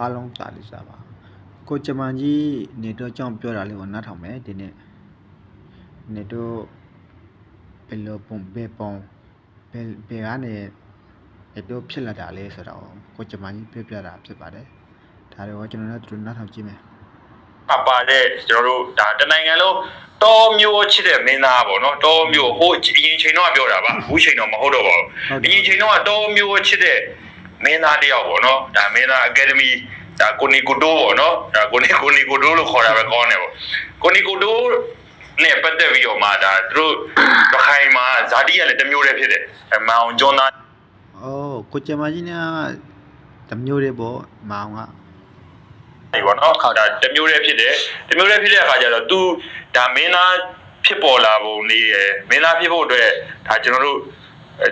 အားလုံးစာလေးစာပါကိုကျမန်ကြီးနေတော့ကြောင့်ပြောတာလေးကိုနားထောင်မယ်ဒီနေ့နေတော့ဘယ်လိုပုံဘယ်ပုံဘယ်ဘယ်ကနေနေတော့ဖြစ်လာတာလဲဆိုတော့ကိုကျမန်ကြီးပြပြတာဖြစ်ပါတယ်ဒါတော့ကျွန်တော်တို့တူနားထောင်ကြည့်မယ်အပါတဲ့ကျွန်တော်တို့ဒါတနိုင်ငံလုံးတောမျိုးချစ်တဲ့မင်းသားပေါ့နော်တောမျိုးဟိုအရင်ချိန်တော့ပြောတာပါအခုချိန်တော့မဟုတ်တော့ပါဘူးအရင်ချိန်တော့တောမျိုးချစ်တဲ့ မင်းသားတယောက်ပေါ့နော်ဒါမင်းသားအကယ်ဒမီဒါကိုနီကိုတိုးပေါ့နော်ဒါကိုနီကိုနီကိုတိုးလို့ခေါ်တာပဲကောင်းတယ်ပေါ့ကိုနီကိုတိုးနဲ့ပတ်သက်ပြီးတော့မှဒါသူတို့ရခိုင်မှာဇာတိကလည်းတစ်မျိုးတည်းဖြစ်တယ်မောင်ကျွန်းသားအိုးကိုကျမကြီးနာတစ်မျိုးတည်းပေါ့မောင်ကဒီပေါ့နော်ဒါတစ်မျိုးတည်းဖြစ်တယ်တစ်မျိုးတည်းဖြစ်တဲ့အခါကျတော့ तू ဒါမင်းသားဖြစ်ပေါ်လာပုံလေးရယ်မင်းသားဖြစ်ဖို့အတွက်ဒါကျွန်တော်တို့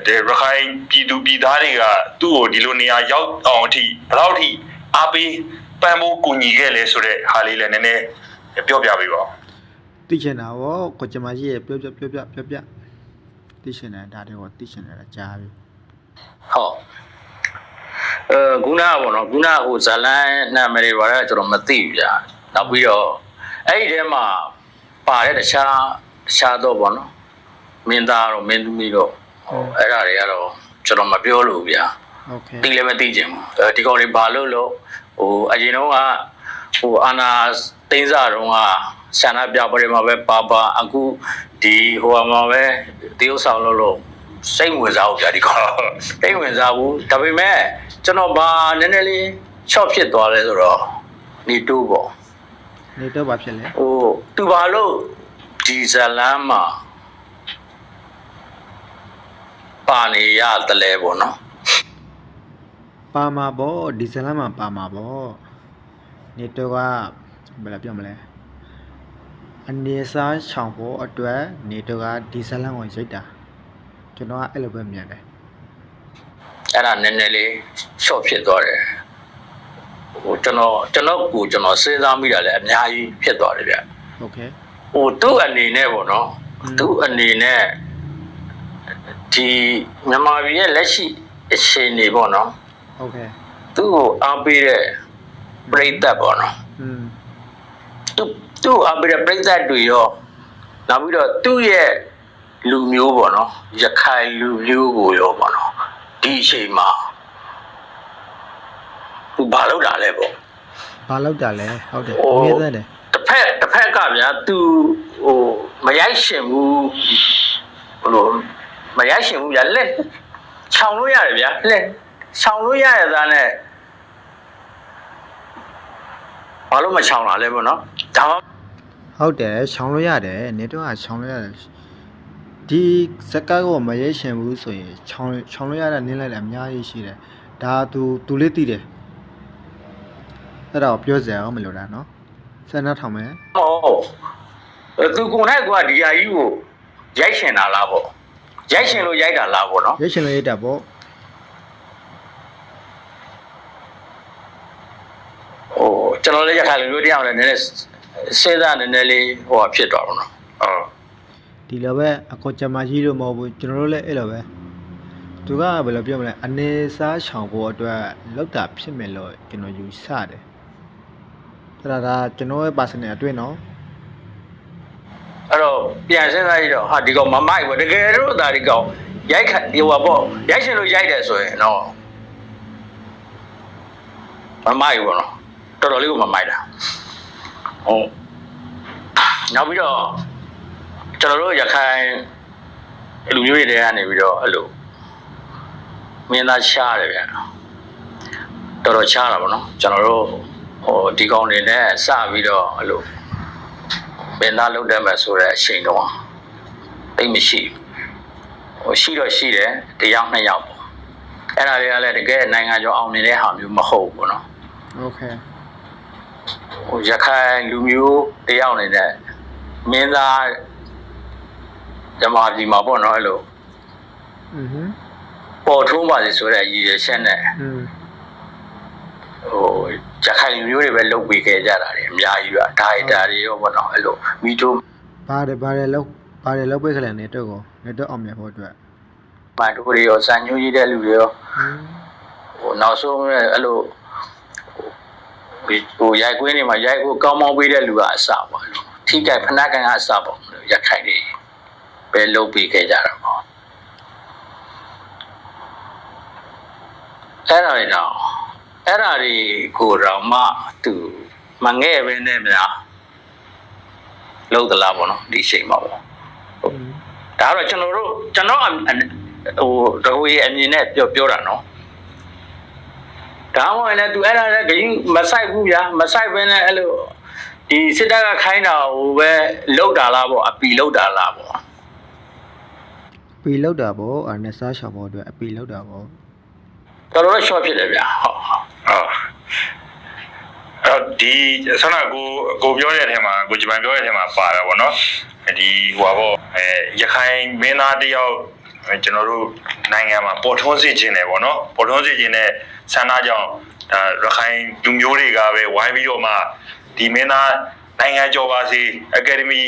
ဒီရခိုင်ပြည်သူပြည်သားတွေကသူ့ကိုဒီလိုနေရာရောက်အောင်အထိဘယ်တော့အထိအားပေးပံ့ပိုးကူညီခဲ့လဲဆိုတဲ့ဟာလေးလည်းနည်းနည်းပြောပြပေးပါဦးသိချင်တာပေါ့ကိုကျမကြီးရဲ့ပြောပြပြောပြပြောပြသိချင်တယ်ဒါတွေကိုသိချင်တယ်ကြားပြီဟုတ်အဲခုနကပေါ့နော်ခုနကဟိုဇလန်နာမည်တွေပါတော့ကျွန်တော်မသိဘူးဗျာနောက်ပြီးတော့အဲ့ဒီထဲမှာပါတဲ့တခြားတခြားတော့ပေါ့နော်မင်းသားတော့မင်းသမီးတော့ ဟိုအဲ့ဒါတွေကတော့ကျွန်တော်မပြောလို့ဗျာ โอเค တိလည်းမသိကြဘူးအဲဒီကောင်တွေဘာလို့လို့ဟိုအရင်တော့ကဟိုအာနာသိန်းစားတော့ကဆန္ဒပြပွဲတွေမှာပဲပါပါအခုဒီဟိုမှာပဲတရုတ်ဆောင်လို့လို့စိတ်ဝင်စားဘူးဗျာဒီကောင်စိတ်ဝင်စားဘူးဒါပေမဲ့ကျွန်တော်ဘာနည်းနည်းလေးချော့ဖြစ်သွားလဲဆိုတော့နေတူပေါ့ နေတော့ဘာဖြစ်လဲ ဟိုသူဘာလို့ဒီဇလန်မှာ ပါနေရတလဲပေါ့နော်ပါမှာပေါ့ဒီဇလန်မှာပါမှာပေါ့နေတော့ကဘယ်လိုပြောမလဲအနေစားချောင်ဖို့အတွက်နေတော့ကဒီဇလန်ကိုရိုက်တာကျွန်တော်ကအဲ့လိုပဲမြင်တယ်အဲ့ဒါနည်းနည်းလေးရှော့ဖြစ်သွားတယ်ဟိုကျွန်တော်ကျွန်တော်ကိုကျွန်တော်စဉ်းစားမိတာလည်းအများကြီးဖြစ်သွားတယ်ဗျဟုတ်ကဲ့ဟိုသူ့အနေနဲ့ပေါ့နော်သူ့အနေနဲ့ ဒီမြန်မာပြည်ရဲ့လက်ရှိအခြေအနေပေါ့နော်ဟုတ်ကဲ့သူ့ကိုအားပေးတဲ့ပြိသက်ပေါ့နော်อืมသူသူ့အားပေးတဲ့ပြိသက်တွေရောနောက်ပြီးတော့သူ့ရဲ့လူမျိုးပေါ့နော်ရခိုင်လူမျိုးကိုရောပေါ့နော်ဒီအချိန်မှာသူဘာလုပ်တာလဲပေါ့ဘာလုပ်တာလဲဟုတ်တယ်မြင်တယ်တစ်ဖက်တစ်ဖက်ကဗျာသူဟိုမရိုက်ရှင်ဘူးဟို မရိုက်ရှင်ဘူးဗျာလက်ခြောင်လို့ရတယ်ဗျာလက်ခြောင်လို့ရရသားနဲ့ဘာလို့မခြောင်လာလဲပေါ့နော်ဒါမှဟုတ်တယ်ရှောင်လို့ရတယ်နေတော့ကရှောင်လို့ရတယ်ဒီစကားကိုမရဲရှင်ဘူးဆိုရင်ရှောင်ရှောင်လို့ရတဲ့နင်းလိုက်တယ်အများကြီးရှိတယ်ဒါသူသူလေးသိတယ်အဲ့ဒါကိုပြောစရာအောင်မလိုတာနော်စံနှထောင်မယ်မဟုတ်အဲ့သူကိုယ်နဲ့ကဒီဟာကြီးကိုရိုက်ရှင်တာလားပေါ့ ရိုက်ရှင်လို့ရိုက်တာလားပေါ့နော်ရဲရှင်လို့ရတာပေါ့ဟိုကျွန်တော်လည်းရခိုင်လူမျိုးတရားလည်းနည်းနည်းစဉ်းစားနည်းနည်းလေးဟိုဟာဖြစ်သွားတော့နော်ဟုတ်ဒီလိုပဲအကောချမကြီးလို့မဟုတ်ဘူးကျွန်တော်တို့လည်းအဲ့လိုပဲသူကဘယ်လိုပြောမလဲအနေစားရှောင်ဖို့အတွက်လောက်တာဖြစ်မယ်လို့ကျွန်တော်ယူဆတယ်အဲ့ဒါဒါကျွန်တော်ရဲ့ personal အတွင်းနော် အဲ့တော့ပြန်စဉ်းစားကြည့်တော့ဟာဒီကောင်မမိုက်ဘူးတကယ်တော့ဒါဒီကောင်ရိုက်ခတ်ဟိုပါပေါ့ရိုက်ရှင်လို့ရိုက်တယ်ဆိုရင်တော့မမိုက်ဘူးနော်တော်တော်လေးကိုမမိုက်တာဟုတ်နောက်ပြီးတော့ကျွန်တော်တို့ရခိုင်လူမျိုးတွေကနေပြီးတော့အဲ့လိုမင်းသားရှားတယ်ဗျာတော်တော်ရှားတာပေါ့နော်ကျွန်တော်တို့ဟိုဒီကောင်တွေနဲ့စပြီးတော့အဲ့လို မင်းသားလုပ်တတ်မယ်ဆိုတဲ့အချိန်တော့တိတ်မရှိဘူးဟိုရှိတော့ရှိတယ်တယောက်နှစ်ယောက်ပေါ့အဲ့ဒါတွေကလည်းတကယ်နိုင်ငံကျော်အောင်နေတဲ့ဟာမျိုးမဟုတ်ဘူးเนาะ โอเค ဟိုရခိုင်လူမျိုးတယောက်နေတဲ့မင်းသားဓမ္မကြီးမှာပေါ့เนาะအဲ့လို อือฮึ ပေါ်ထုံးပါစေဆိုတဲ့ရည်ရွယ်ချက်နဲ့ อืม ဟို ရခိုင်လူမျိုးတွေပဲလုပ်ပေးခဲ့ကြတာတွေအများကြီးပါဒါဒါတွေရောပေါ့နော်အဲ့လိုမီတိုပါတယ်ပါတယ်လောက်ပါတယ်လောက်ပေးခလန်နဲ့တော့ကိုနဲ့တော့အောင်မြတ်ဖို့အတွက်ပါတို့တွေရောစံညွှန်းရေးတဲ့လူတွေရောဟိုနောက်ဆုံးအဲ့လိုဟိုရိုက်ကွင်းတွေမှာရိုက်ကိုကောင်းမောင်းပေးတဲ့လူကအစပေါ့အဲ့လိုထိကြိုက်ဖနာကန်ကအစပေါ့ရခိုင်တွေပဲလုပ်ပေးခဲ့ကြတာပေါ့အဲ့တော့ အဲ့ဒါတွေကိုတော့မှသူမငဲ့ပဲနဲ့များလုံးသလားပေါ့နော်ဒီချိန်မှာပေါ့ဒါကတော့ကျွန်တော်တို့ကျွန်တော်အဟိုဒဝေအမြင်နဲ့ပြောပြောတာနော်ဒါမှမဟုတ်လည်း तू အဲ့ဒါလည်းဂိမ်းမဆိုင်ဘူးဗျာမဆိုင်ဘဲနဲ့အဲ့လိုဒီစစ်တပ်ကခိုင်းတာဟိုပဲလောက်တာလားပေါ့အပီလောက်တာလားပေါ့ပီလောက်တာပေါ့အာနဲ့စားရှောင်ဖို့အတွက်အပီလောက်တာပေါ့ တော်တော် short ဖြစ်တယ်ဗျာဟုတ်ဟုတ်ဟုတ်အဲ့တော့ဒီဆောနာကိုကိုပြောတဲ့အထက်မှာကိုဂျပန်ပြောတဲ့အထက်မှာပါတာပေါ့နော်ဒီဟိုပါပေါ့အဲရခိုင်မင်းသားတယောက်ကျွန်တော်တို့နိုင်ငံမှာပေါ်ထွန်းစေခြင်းတယ်ပေါ့နော်ပေါ်ထွန်းစေခြင်းတဲ့ဆန္ဒကြောင့်ဒါရခိုင်လူမျိုးတွေကပဲဝိုင်းပြီးတော့မှဒီမင်းသားနိုင်ငံကျော်ပါစေအကယ်ဒမီ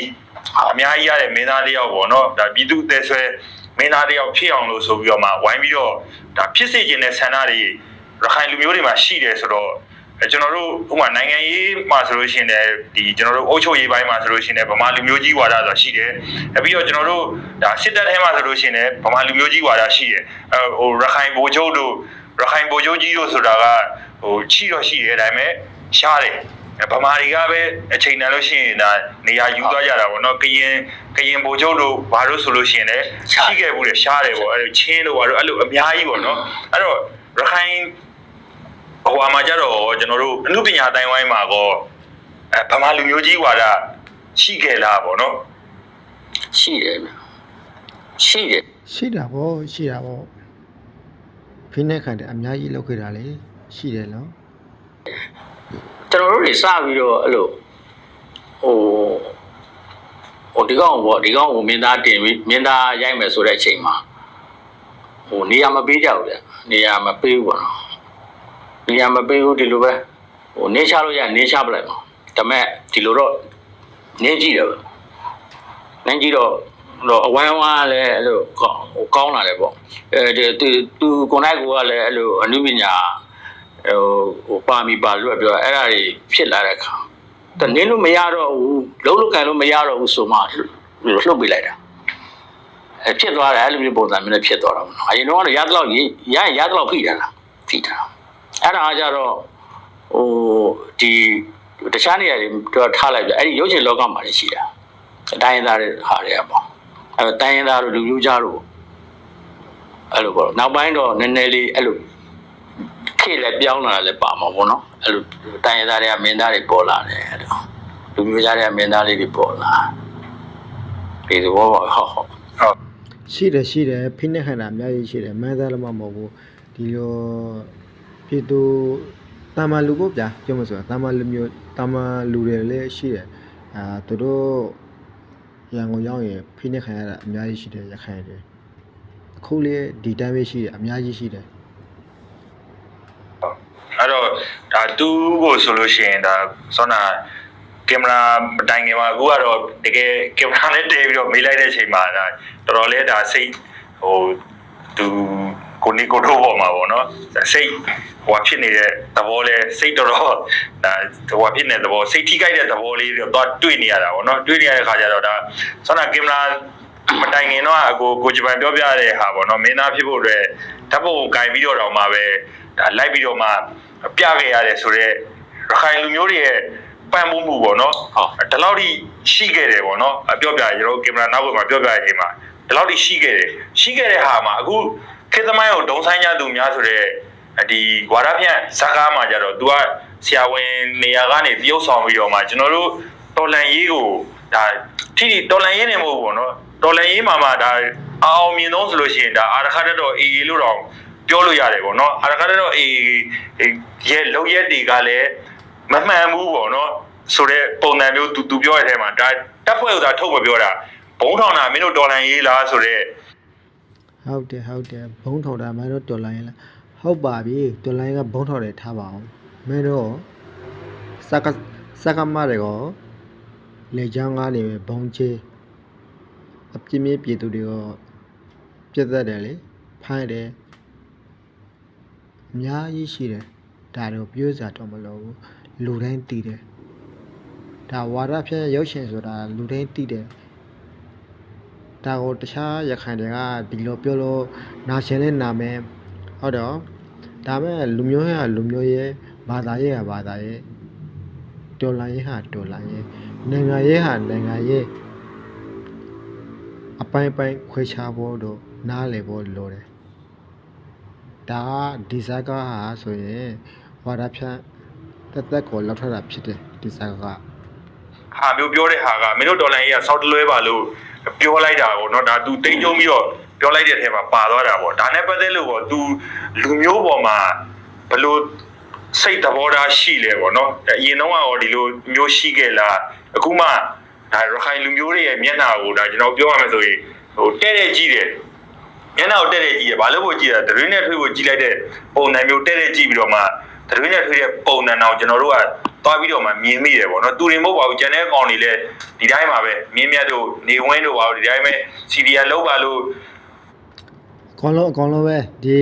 အများကြီးရတဲ့မင်းသားတယောက်ပေါ့နော်ဒါပြည်သူအသေးဆွဲ မင်းသားတယောက်ဖြစ်အောင်လို့ဆိုပြီးတော့မှဝိုင်းပြီးတော့ဒါဖြစ်စေခြင်းတဲ့ဆန္ဒတွေရခိုင်လူမျိုးတွေမှာရှိတယ်ဆိုတော့အဲကျွန်တော်တို့ဥပမာနိုင်ငံရေးမှာဆိုလို့ရှိရင်လည်းဒီကျွန်တော်တို့အုပ်ချုပ်ရေးပိုင်းမှာဆိုလို့ရှိရင်လည်းဗမာလူမျိုးကြီးဝါဒဆိုတာရှိတယ်။အဲပြီးတော့ကျွန်တော်တို့ဒါစစ်တပ်ထဲမှာဆိုလို့ရှိရင်လည်းဗမာလူမျိုးကြီးဝါဒရှိတယ်။အဲဟိုရခိုင်ဗိုလ်ချုပ်တို့ရခိုင်ဗိုလ်ချုပ်ကြီးတို့ဆိုတာကဟိုချီတော့ရှိတယ်ဒါပေမဲ့ရှားတယ်။အဲ ဗမာတွေကပဲအချိန်တန်လို့ရှိရင်ဒါနေရာယူသွားကြတာပေါ့နော်။ကရင်ကရင်ဗိုလ်ချုပ်တို့ဘာလို့ဆိုလို့ရှိရင်လည်းရှိခဲ့ဘူးလေရှားတယ်ပေါ့အဲချင်းတို့ဘာလို့အဲ့လိုအများကြီးပေါ့နော်။အဲ့တော့ရခိုင်ဟိုအမှာကြတော့ကျွန်တော်တို့အမှုပညာတိုင်းဝိုင်းမှာကောအဲဗမာလူမျိုးကြီးဝါဒရှိခဲ့လားပေါ့နော်ရှိတယ်ဗျာရှိတယ်ရှိတာပေါ့ရှိတာပေါ့ဖိနေခိုင်တဲ့အများကြီးလောက်ခဲ့တာလေရှိတယ်နော် ကျွန်တော်တို့တွေစပြီးတော့အဲ့လိုဟိုဟိုဒီကောင်ပေါ့ဒီကောင်ကိုမင်းသားတင်ပြီးမင်းသားရိုက်မယ်ဆိုတဲ့အချိန်မှာဟိုနေရာမပေးကြဘူးဗျနေရာမပေးဘူးပေါ့နော်နေရာမပေးဘူးဒီလိုပဲဟိုနေချလို့ရနေချပလိုက်ပါဒါမဲ့ဒီလိုတော့နေကြည့်တယ်ပေါ့နေကြည့်တော့တော့အဝိုင်းဝါးလည်းအဲ့လိုကောင်းဟိုကောင်းလာတယ်ပေါ့အဲဒီသူသူကိုနိုင်ကိုကလည်းအဲ့လိုအနုပညာ ဟိုဟိုပါမီပါလို့ပြောအဲ့ဒါတွေဖြစ်လာတဲ့အခါတနင်းလို့မရတော့ဘူးလုံးလို့ကန်လို့မရတော့ဘူးဆိုမှလှုပ်ပေးလိုက်တာအဲဖြစ်သွားတယ်အဲ့လိုမျိုးပုံစံမျိုးနဲ့ဖြစ်သွားတာပေါ့နော်အရင်တော့ရသလောက်ရရရသလောက်ဖိတာလားဖိတာအဲ့ဒါကကြတော့ဟိုဒီတခြားနေရာတွေတော့ထားလိုက်ပြအဲ့ဒီရုပ်ရှင်လောကမှာလည်းရှိတာအတိုင်းသားတွေဟာတွေကပေါ့အဲ့တော့တိုင်းသားတို့လူမျိုးကြားတို့အဲ့လိုပေါ့နောက်ပိုင်းတော့နည်းနည်းလေးအဲ့လို ခေတ်လည်းပြောင်းလာတာလည်းပါမှာပေါ့နော်အဲ့လိုတိုင်းရသားတွေကမင်းသားတွေပေါ်လာတယ်အဲ့လိုလူမျိုးသားတွေကမင်းသားလေးတွေပေါ်လာဒီသဘောပါဟုတ်ဟုတ်ဟုတ်ရှိတယ်ရှိတယ်ဖိနေခိုင်တာအများကြီးရှိတယ်မန်းသားလည်းမမဟုတ်ဘူးဒီလိုပြည်သူတာမန်လူပေါ့ဗျာပြောမဆိုတာတာမန်လူမျိုးတာမန်လူတွေလည်းရှိတယ်အာသူတို့ရန်ကုန်ရောက်ရင်ဖိနေခိုင်ရတာအများကြီးရှိတယ်ရခိုင်တွေအခုလေးဒီတိုင်းပဲရှိတယ်အများကြီးရှိတယ် အဲ့တော့ဒါ သူ့ကိုဆိုလို့ရှိရင်ဒါဆောနာကင်မရာမတိုင်ခင်မှာအခုကတော့တကယ်ကင်မရာနဲ့တည်ပြီးတော့မေးလိုက်တဲ့အချိန်မှာဒါတော်တော်လေးဒါစိတ်ဟိုသူကိုနီကိုတို့ပေါ်မှာပေါ့နော်စိတ်ဟိုဖြစ်နေတဲ့သဘောလဲစိတ်တော်တော်ဒါဟိုဖြစ်နေတဲ့သဘောစိတ်ထိခိုက်တဲ့သဘောလေးတော့တွေ့နေရတာပေါ့နော်တွေ့နေရတဲ့ခါကျတော့ဒါဆောနာကင်မရာမတိုင်ခင်တော့အကိုကိုဂျပန်ပြောပြရတဲ့ဟာပေါ့နော်မင်းသားဖြစ်ဖို့အတွက်ဓာတ်ပုံကိုကင်ပြီးတော့တော့မှပဲဒါလိုက်ပြီးတော့မှ ပြခဲ့ရတယ်ဆိုတော့ရခိုင်လူမျိုးတွေရဲ့ပံ့ပိုးမှုပေါ့နော်ဟုတ်ဒီလောက်ထိရှိခဲ့တယ်ပေါ့နော်အပြောပြရကျွန်တော်ကင်မရာနောက်ဘက်မှာပြောပြရချိန်မှာဒီလောက်ထိရှိခဲ့တယ်ရှိခဲ့တဲ့ဟာမှာအခုခေတ်သမိုင်းကိုဒုံဆိုင်ကြသူများဆိုတဲ့ဒီဝါရဖြန့်ဇာကားမှာကြတော့ तू ကဆရာဝန်နေရာကနေပြုတ်ဆောင်ပြီးတော့မှကျွန်တော်တို့တော်လန်ရေးကိုဒါထိထိတော်လန်ရေးနေမဟုတ်ဘူးပေါ့နော်တော်လန်ရေးမှာမှဒါအောင်မြင်ဆုံးဆိုလို့ရှိရင်ဒါအာရခတ်တော့အေးလို့တော့ ပြောလို့ရတယ်ပေါ့နော်အာရခတ်တော့အေးရဲ့လုံရက်တွေကလည်းမမှန်ဘူးပေါ့နော်ဆိုတော့ပုံစံမျိုးသူသူပြောရတဲ့ထဲမှာဒါတက်ဖွဲ့ဥသာထုတ်မပြောတာဘုံထောင်တာမင်းတို့တော်လန်ရေးလားဆိုတော့ဟုတ်တယ်ဟုတ်တယ်ဘုံထော်တာမင်းတို့တော်လိုင်းလားဟုတ်ပါပြီတော်လိုင်းကဘုံထော်တယ်ထားပါအောင်မင်းတို့စကစကမတွေကိုလေချောင်းကားနေပဲဘုံချေအပြင်းပြင်းပြည်သူတွေကိုပြတ်သက်တယ်လေဖိုင်းတယ် အများကြီးရှိတယ်ဒါတော့ပြောစရာတော့မလိုဘူးလူတိုင်းသိတယ်ဒါဝါဒဖြန့်ရုပ်ရှင်ဆိုတာလူတိုင်းသိတယ်ဒါကိုတခြားရခိုင်တွေကဒီလိုပြောလို့နာရှင်နဲ့နာမယ်ဟုတ်တော့ဒါမဲ့လူမျိုးရဲ့လူမျိုးရဲ့ဘာသာရေးဟာဘာသာရေးတော်လိုင်းရေးဟာတော်လိုင်းရေးနိုင်ငံရေးဟာနိုင်ငံရေးအပိုင်းပိုင်းခွဲခြားဖို့တော့နားလည်ဖို့လိုတယ် ဒါကဒီဇာတ်ကားဟာဆိုရင်ဝါဒဖြန့်တက်တက်ကိုလောက်ထတာဖြစ်တယ်ဒီဇာတ်ကားကဟာမျိုးပြောတဲ့ဟာကမင်းတို့ဒေါ်လာကြီးကစောက်တလွဲပါလို့ပြောလိုက်တာပေါ့နော်ဒါ तू တိတ်ကြုံပြီးတော့ပြောလိုက်တဲ့အထဲမှာပါသွားတာပေါ့ဒါနဲ့ပတ်သက်လို့ပေါ့ तू လူမျိုးပေါ်မှာဘလို့စိတ်သဘောထားရှိလဲပေါ့နော်အရင်တော့ရောဒီလိုမျိုးရှိခဲ့လားအခုမှဒါရခိုင်လူမျိုးတွေရဲ့မျက်နှာကိုဒါကျွန်တော်ပြောရမယ်ဆိုရင်ဟိုတဲ့တဲ့ကြည့်တယ် မျက်နှာကိုတဲ့တဲ့ကြည့်တယ်ဘာလို့ဖို့ကြည့်တာတရွေးနဲ့ထွေးဖို့ကြည့်လိုက်တဲ့ပုံစံမျိုးတဲ့တဲ့ကြည့်ပြီးတော့မှတရွေးနဲ့ထွေးတဲ့ပုံစံအောင်ကျွန်တော်တို့ကသွားပြီးတော့မှမြင်မိတယ်ပေါ့နော်သူတွေမဟုတ်ပါဘူးကျန်တဲ့ကောင်တွေလည်းဒီတိုင်းပါပဲမြင်းမြတ်တို့နေဝင်းတို့ပါဘူးဒီတိုင်းပဲစီဒီယာလောက်ပါလို့အကောင်လုံးအကောင်လုံးပဲဒီ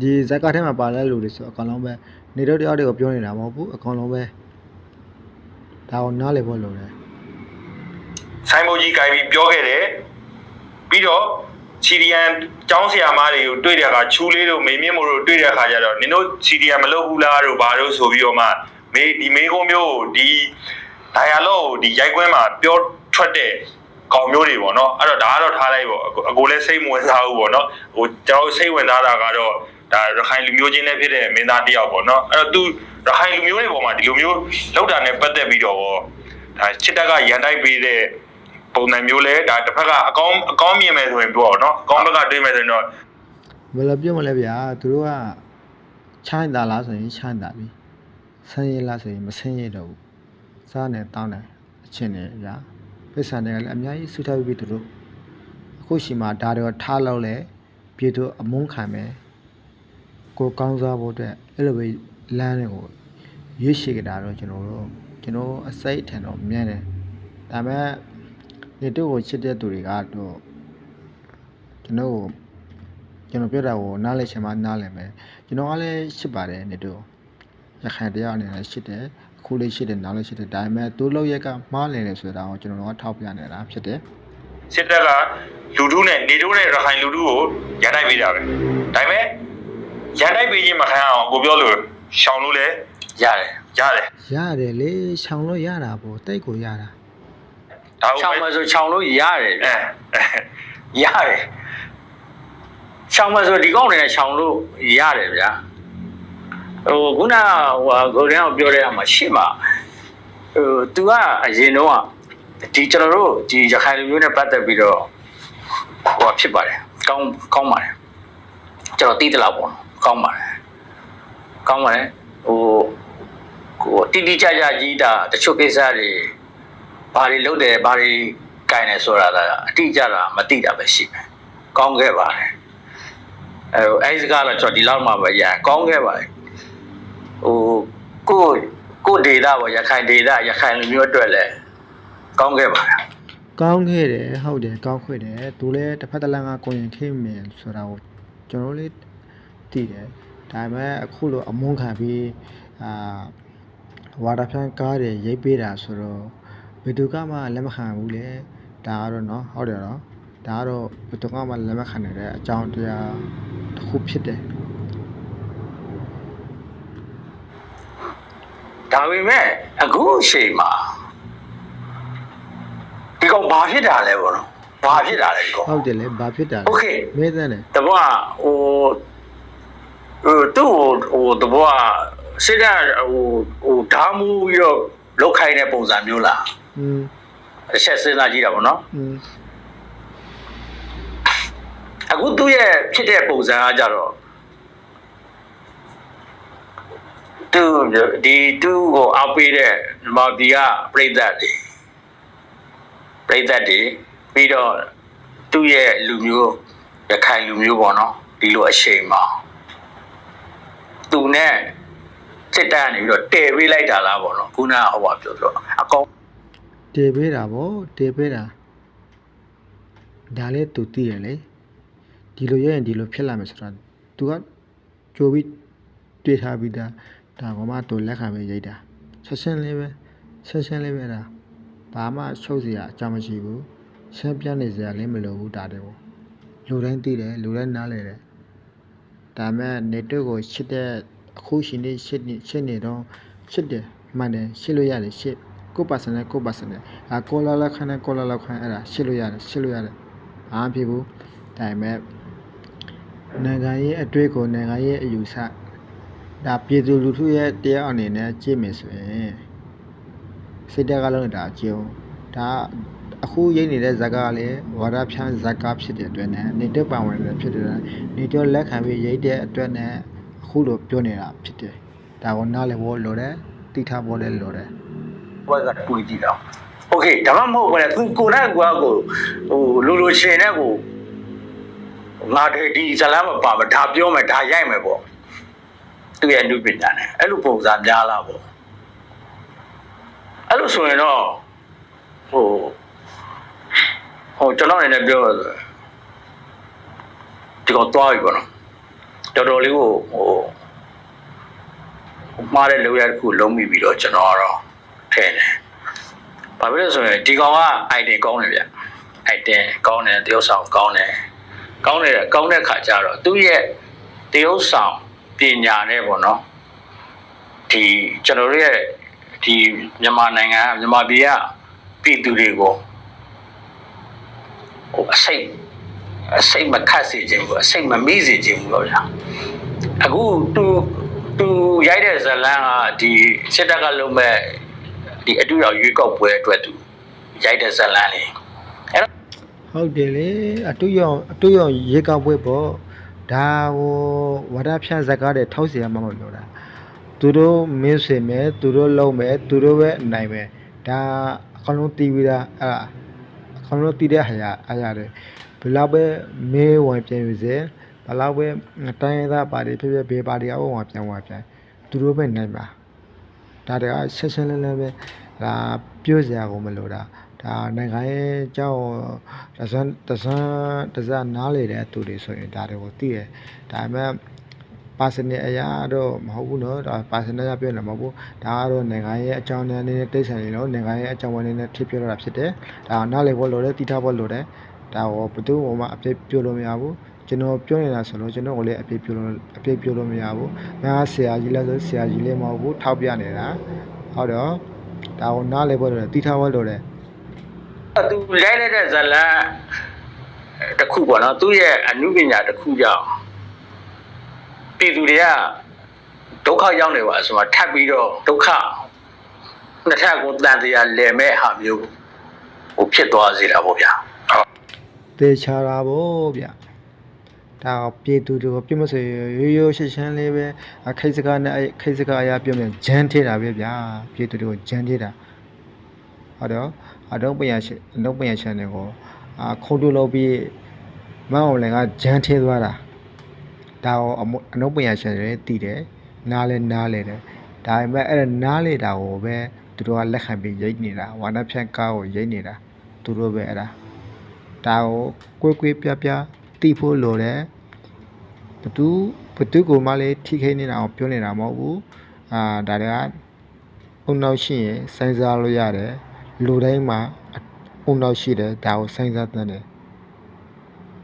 ဒီဇာတ်ကားထဲမှာပါတဲ့လူတွေဆိုအကောင်လုံးပဲနေတော့တယောက်တည်းကိုပြောနေတာမဟုတ်ဘူးအကောင်လုံးပဲဒါကိုနားလည်ဖို့လိုတယ်ဆိုင်ဘုတ်ကြီးကြိုင်ပြီးပြောခဲ့တယ်ပြီးတော့ စီဒီယန်ကျောင်းဆရာမတွေကိုတွေ့တဲ့အခါချူလေးတို့မေမြင့်မို့တို့တွေ့တဲ့အခါကျတော့နင်တို့စီဒီယန်မလုပ်ဘူးလားတို့ဘာလို့ဆိုပြီးတော့မှမေဒီမေကုန်းမျိုးကိုဒီဒိုင်ယာလော့ကိုဒီရိုက်ကွင်းမှာပြောထွက်တဲ့ကောင်မျိုးတွေပေါ့နော်အဲ့တော့ဒါကတော့ထားလိုက်ပေါ့အကိုအကိုလည်းစိတ်မဝင်စားဘူးပေါ့နော်ဟိုကျွန်တော်စိတ်ဝင်စားတာကတော့ဒါရခိုင်လူမျိုးချင်းနဲ့ဖြစ်တဲ့မင်းသားတစ်ယောက်ပေါ့နော်အဲ့တော့ तू ရခိုင်လူမျိုးတွေပေါ်မှာဒီလိုမျိုးလောက်တာနဲ့ပတ်သက်ပြီးတော့ပေါ့ဒါချစ်တက်ကရန်တိုက်ပေးတဲ့ ပုံစံမျိုးလဲဒါတစ်ဖက်ကအကောင်းအကောင်းမြင်မယ်ဆိုရင်ပြောတော့နော်အကောင်းဘက်ကတွေးမယ်ဆိုရင်တော့ဘယ်လိုပြောမလဲဗျာသူတို့ကချိုင်းတာလားဆိုရင်ချိုင်းတာပြီဆင်းရဲလားဆိုရင်မဆင်းရဲတော့ဘူးစားနေတောင်းနေအချင်းနေဗျာပိဿာတွေကလည်းအများကြီးဆူထားပြီးသူတို့အခုရှိမှဒါတွေထားလောက်လဲပြည်သူအမုန်းခံမယ်ကိုကောင်းစားဖို့အတွက်အဲ့လိုပဲလမ်းတွေကိုရွေးရှိကြတာတော့ကျွန်တော်တို့ကျွန်တော်အစိတ်ထန်တော့မြင်တယ်ဒါပေမဲ့ ဒီတို့ကိုချစ်တဲ့သူတွေကတော့ကျွန်တော်ကိုကျွန်တော်ပြောတာကိုနားလည်ချင်မှနားလည်မယ်ကျွန်တော်ကလည်းရှစ်ပါတယ်နေတို့ရခိုင်တရားအနေနဲ့ရှစ်တယ်အခုလေးရှစ်တယ်နားလေးရှစ်တယ်ဒါပေမဲ့သူ့လောက်ရက်ကမှားလည်တယ်ဆိုတာကိုကျွန်တော်တို့ကထောက်ပြနေတာဖြစ်တယ်စစ်တပ်ကလူထုနဲ့နေတို့နဲ့ရခိုင်လူထုကိုရန်တိုက်ပေးတာပဲဒါပေမဲ့ရန်တိုက်ပေးခြင်းမခံအောင်ကိုပြောလို့ရှောင်လို့လဲရတယ်ရတယ်ရတယ်လေခြောင်လို့ရတာပေါ့တိတ်ကိုရတာ ဒါချောင်းမဆိုချောင်းလို့ရတယ်ဗျအဲရတယ်ချောင်းမဆိုဒီကောင်းနေတဲ့ချောင်းလို့ရတယ်ဗျာဟိုခုနဟိုဂိုလန်ကိုပြောတဲ့အမှာရှေ့မှာဟို तू ကအရင်တော့ဒီကျွန်တော်တို့ဒီရခိုင်လူမျိုးနဲ့ပတ်သက်ပြီးတော့ဟိုဖြစ်ပါတယ်ကောင်းကောင်းပါတယ်ကျွန်တော်သိတယ်လားပေါ့နော်ကောင်းပါတယ်ကောင်းပါတယ်ဟိုကိုတိတိကျကျကြီးတာတချို့ကိစ္စတွေ ဘာတွေလုပ်တယ်ဘာတွေကင်တယ်ဆိုတာကအတိအကျတာမသိတာပဲရှိမယ်ကောင်းခဲ့ပါတယ်အဲဟိုအဲဒီစကားတော့ကျွန်တော်ဒီလောက်မှပဲရကောင်းခဲ့ပါတယ်ဟိုကိုကိုဒေတာပေါ့ရခိုင်ဒေတာရခိုင်လူမျိုးအတွက်လည်းကောင်းခဲ့ပါတယ်ကောင်းခဲ့တယ်ဟုတ်တယ်ကောင်းခွေတယ်သူလည်းတစ်ဖက်တစ်လမ်းကကိုရင်ခေမယ်ဆိုတာကိုကျွန်တော်လေးသိတယ်ဒါပေမဲ့အခုလိုအမုန်းခံပြီးအာဝါဒဖြန့်ကားတွေရိပ်ပေးတာဆိုတော့ ဘယ်သူကမှလက်မခံဘူးလေဒါကတော့เนาะဟုတ်တယ်နော်ဒါကတော့ဘယ်သူကမှလက်မခံနိုင်တဲ့အကြောင်းတရားတစ်ခုဖြစ်တယ် ဒါပေမဲ့အခုအချိန်မှာဒီကောင်ဘာဖြစ်တာလဲပေါ့နော်ဘာဖြစ်တာလဲဒီကောင် ဟုတ်တယ်လေဘာဖြစ်တာလဲ โอเค မဲသန်းတယ် တဘောကဟိုဟိုသူ့ဟိုတဘောကစိတ်ဓာတ်ဟိုဟိုဓာမူရောလောက်ခိုင်းတဲ့ပုံစံမျိုးလား อืม တစ်ချက်စဉ်းစားကြည့်တာပေါ့နော် อืม အခုသူ့ရဲ့ဖြစ်တဲ့ပုံစံကကြတော့သူဒီသူ့ကိုအောက်ပေးတဲ့မော်ဒီကပြိဿတ်တွေပြိဿတ်တွေပြီးတော့သူ့ရဲ့လူမျိုးရခိုင်လူမျိုးပေါ့နော်ဒီလိုအချိန်မှာသူနဲ့စစ်တပ်ကနေပြီးတော့တည်ပေးလိုက်တာလားပေါ့နော်ခုနကဟောပါပြောတော့အကောင် တေပေးတာဗောတေပေးတာဒါလည်းသူသိရလေဒီလိုရရင်ဒီလိုဖြစ်လာမယ်ဆိုတာ तू ကကြိုပြီးတွေးထားပြီးသားဒ ဒါကမှသူလက်ခံပြီးရိတ်တာချက်ချင်းလေးပဲချက်ချင်းလေးပဲဒါဘာမှချုပ်เสียအကြောင်းမရှိဘူးရှင်းပြနေစရာလည်းမလိုဘူးဒါတဲ့ပေါ့လူတိုင်းသိတယ်လူတိုင်းနားလဲတယ်ဒါပေမဲ့နေတော့ကိုရှစ်တဲ့အခုရှင်နေရှစ်နေရှစ်နေတော့ရှစ်တယ်မှန်တယ်ရှစ်လို့ရတယ်ရှစ် ကိုပါစနဲ့ကိုပါစနဲ့အာကိုလာလာခနဲ့ကိုလာလာခနဲ့အဲ့ဒါရှစ်လို့ရတယ်ရှစ်လို့ရတယ်ဘာမှဖြစ်ဘူးဒါပေမဲ့နိုင်ငံရေးအတွေ့ကိုနိုင်ငံရေးအယူဆဒါပြည်သူလူထုရဲ့တရားအနေနဲ့ကြည့်မယ်ဆိုရင်စစ်တပ်ကလည်းဒါအကျုံဒါအခုရိပ်နေတဲ့ဇက်ကလည်းဝါဒဖြန့်ဇက်ကဖြစ်တဲ့အတွက်နဲ့နေတက်ပါဝင်လည်းဖြစ်တဲ့အတွက်နေတက်လက်ခံပြီးရိပ်တဲ့အတွက်နဲ့အခုလိုပြောနေတာဖြစ်တယ်ဒါကိုနားလည်ဖို့လိုတယ်တိထားဖို့လည်းလိုတယ် ဘွက်ကပူကြည့်တော့โอเคဒါမှမဟုတ်ဘူးလေသူကိုယ်နဲ့ကိုယ်ကိုဟိုလိုလိုရှင်နဲ့ကိုငါဒီဒီဇလန်းမပါမဒါပြောမယ်ဒါရိုက်မယ်ပေါ့သူရဲ့အမှုပညာနဲ့အဲ့လိုပုံစံများလာပေါ့အဲ့လိုဆိုရင်တော့ဟိုဟိုကျွန်တော်အနေနဲ့ပြောရဆိုဒီကောင်သွားပြီပေါ့နော်တော်တော်လေးကိုဟိုမှားတဲ့လိုရတစ်ခုလုံးမိပြီးတော့ကျွန်တော်ကတော့ ထဲတယ်ဘာဖြစ်လို့ဆိုရင်ဒီကောင်က item ကောင်းတယ်ဗျ item ကောင်းတယ်တရုပ်ဆောင်ကောင်းတယ်ကောင်းတယ်ကောင်းတဲ့ခါကျတော့သူ့ရဲ့တရုပ်ဆောင်ပညာနဲ့ပေါ့နော်ဒီကျွန်တော်တို့ရဲ့ဒီမြန်မာနိုင်ငံကမြန်မာပြည်ကပြည်သူတွေကိုဟိုအစိတ်အစိတ်မခတ်စေခြင်းဘူးအစိတ်မမိစေခြင်းဘူးတော့ဗျာအခုသူသူရိုက်တဲ့ဇလန်းကဒီစစ်တပ်ကလုံးမဲ့ ဒီအတူရောက်ရွေးကောက်ပွဲအတွက်သူရိုက်တဲ့ဇလန်းလေးဟုတ်တယ်လေအတူရောက်အတူရောက်ရေကောက်ပွဲပေါ့ဒါကိုဝါဒဖြန့်ဇက်ကားတဲ့ထောက်စီရမှာမလို့တာသူတို့မင်းဆွေမယ်သူတို့လုံးမယ်သူတို့ပဲနိုင်မယ်ဒါအကောင်လုံးတီးပြီးတာအဲ့ဒါအကောင်လုံးတီးတဲ့ဟာရအားရတယ်ဘလောက်ပဲမေးဝင်ပြန်ယူစေဘလောက်ပဲတိုင်းရသားပါတီဖြစ်ဖြစ်ဘေးပါတီအဝဝင်ပြန်ဝင်ပြန်သူတို့ပဲနိုင်ပါ ဒါတကဆက်ဆက်လဲလဲပဲဒါပြို့စရာကိုမလိုတာဒါနိုင်ငံရဲ့အကြောင်းတစမ်းတစမ်းတစမ်းနားလေတဲ့သူတွေဆိုရင်ဒါတွေကိုသိတယ်ဒါပေမဲ့ personal အရာတော့မဟုတ်ဘူးเนาะဒါ personal ရပြောနေမှာမဟုတ်ဘူးဒါကတော့နိုင်ငံရဲ့အကြောင်းနဲ့အနေနဲ့တိတ်ဆိုင်နေလို့နိုင်ငံရဲ့အကြောင်းအနေနဲ့ထိပြောရတာဖြစ်တယ်ဒါကနားလည်ဖို့လိုတယ်တိထားဖို့လိုတယ်ဒါကိုဘယ်သူမှအပြစ်ပြောလို့မရဘူး ကျွန်တော်ပြောနေတာဆိုလို့ကျွန်တော်ကလည်းအပြစ်ပြောလို့အပြစ်ပြောလို့မရဘူးငါဆရာကြီးလည်းဆိုဆရာကြီးလည်းမဟုတ်ဘူးထောက်ပြနေတာဟုတ်တော့ဒါကိုနားလည်ဖို့လိုတယ်တိထားဖို့လိုတယ်သူရိုက်လိုက်တဲ့ဇတ်လန်းတစ်ခုပေါ့နော်သူ့ရဲ့အနုပညာတစ်ခုကြောင့်ပြည်သူတွေကဒုက္ခရောက်နေပါဆိုမှထပ်ပြီးတော့ဒုက္ခနှစ်ထပ်ကိုတန်တရားလည်မဲ့ဟာမျိုးဟိုဖြစ်သွားစေတာပေါ့ဗျာတေချာတာဗောဗျ ဒါကပြည်သူတွေကိုပြမစေရိုးရိုးရှင်းရှင်းလေးပဲခိတ်စကားနဲ့ခိတ်စကားအရာပြောမယ်ဂျန်ထေးတာပဲဗျာပြည်သူတွေကိုဂျန်ထေးတာဟုတ်တော့အတော့ပညာရှင်အတော့ပညာရှင်တွေကိုအာခုံတူလုပ်ပြီးမအောင်လည်းကဂျန်ထေးသွားတာဒါကိုအမအတော့ပညာရှင်တွေတည်တယ်နားလဲနားလဲတယ်ဒါပေမဲ့အဲ့ဒါနားလေတာကိုပဲသူတို့ကလက်ခံပြီးရိတ်နေတာဝါဒဖြန့်ကားကိုရိတ်နေတာသူတို့ပဲအဲ့ဒါဒါကိုကွေးကွေးပြားပြား တိဖို့လိုတယ်ဘသူဘသူကိုမှလည်းထိခိုက်နေတာအောင်ပြောနေတာမဟုတ်ဘူးအာဒါတကအုံနောက်ရှိရင်စိုင်းစားလို့ရတယ်လူတိုင်းမှာအုံနောက်ရှိတယ်ဒါကိုစိုင်းစားတဲ့တယ်